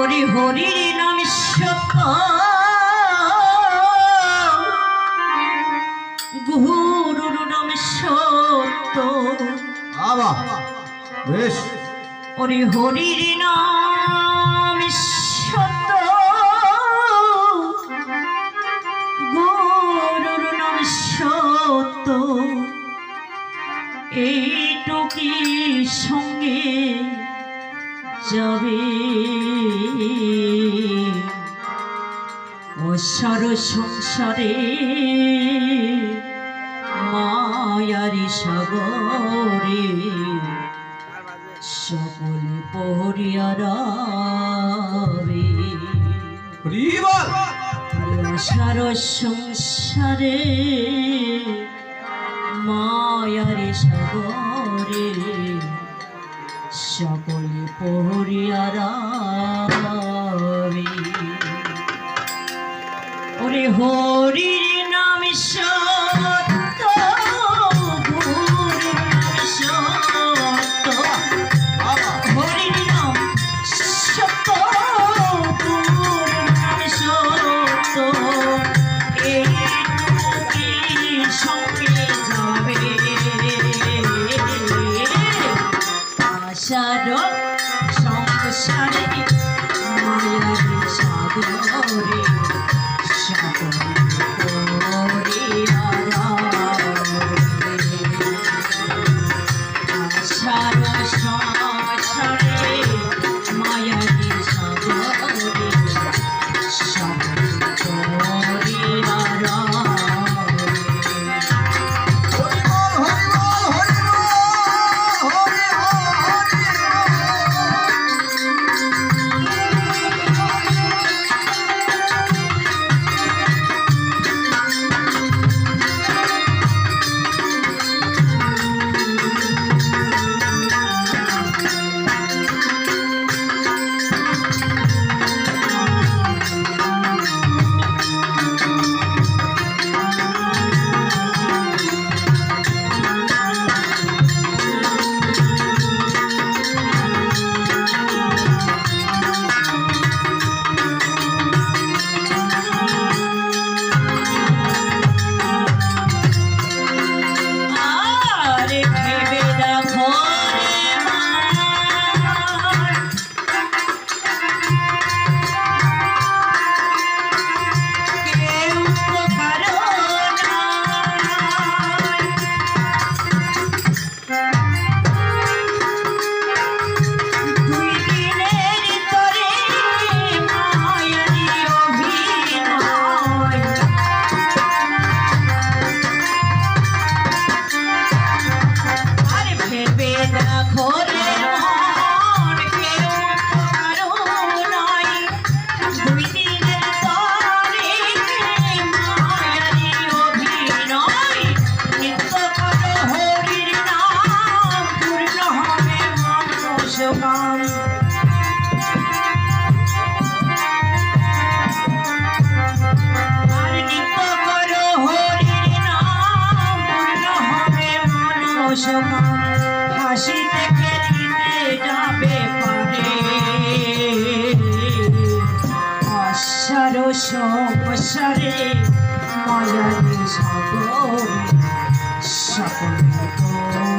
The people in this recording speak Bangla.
হরির নাম সত্য। গুরুর নাম সত্য। আবা বেশ। ওরে হরির নাম সত্য। গুরুর নাম সত্য। এইটুকি সঙ্গে যাবে? অসার সংসারে মায়ারি সাগরে সকলে পহরিয়ারাবে সংসারে মায়ারি সাগরে সকলে পহরিয়ারাবে ওরে হরির নাম সত্য হাসিতে খেলিতে যাবে পারে আশার সংসারে মায়ারি সাগর সকল